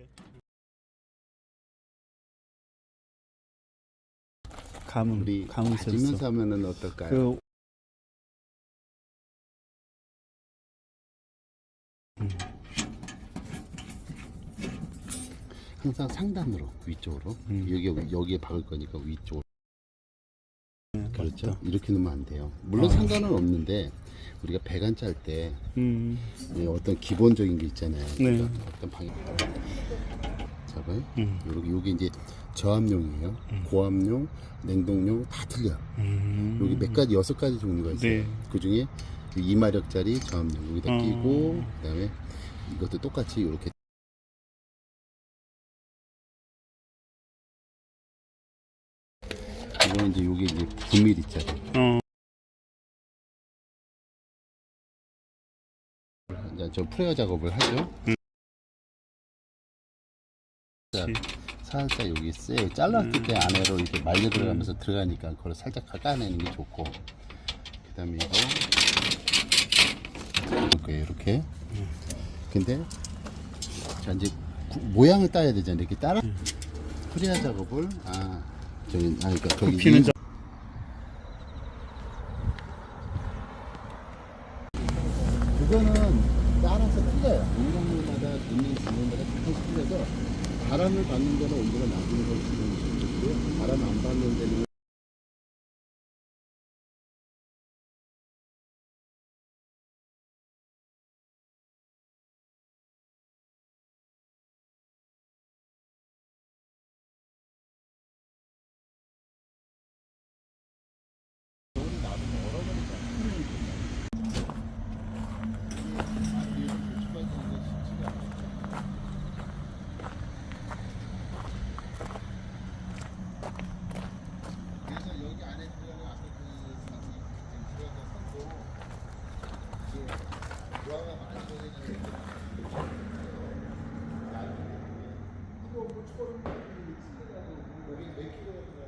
이렇게 감흥 우리 감흥 있었어. 하면은 어떨까요? 그 항상 상단으로 위쪽으로 음. 여기 여기에 박을 거니까 위쪽으로 그렇죠. 맞다. 이렇게 놓으면 안 돼요. 물론 아. 상관은 없는데 우리가 배관 짤때 음, 어떤 기본적인 게 있잖아요. 네. 그러니까 어떤 방향 잡아요. 음. 요렇게 요게 이제 저압용이에요. 고압용, 냉동용 다 틀려. 요 음. 여기 몇 가지 여섯 가지 종류가 있어요. 네. 그 중에 2마력짜리 저압용 여기다 어. 끼고 그다음에 이것도 똑같이 이렇게 이거는 이제 요게 이제 9mm짜리. 어, 이제 저 프레어 작업을 하죠. 음. 살짝 여기 쎄 잘랐을 음. 때 안으로 이렇게 말려 들어가면서 들어가니까 그걸 살짝 깎아내는 게 좋고 그 다음에 이거 이렇게 이렇게 근데 자 이제 구- 모양을 따야 되잖아요 이렇게 따라 프레어 작업을 아 저기 아 그러니까 저기 피는 이- 자- 그거는 따라서 틀려요. 인간물마다 있는 지문마다 조금씩 틀려서 바람을 받는 데는 온도가 낮은 걸 쓰는 것이고요. 바람 안 받는 데는 이거 뭐 초를 몇 킬로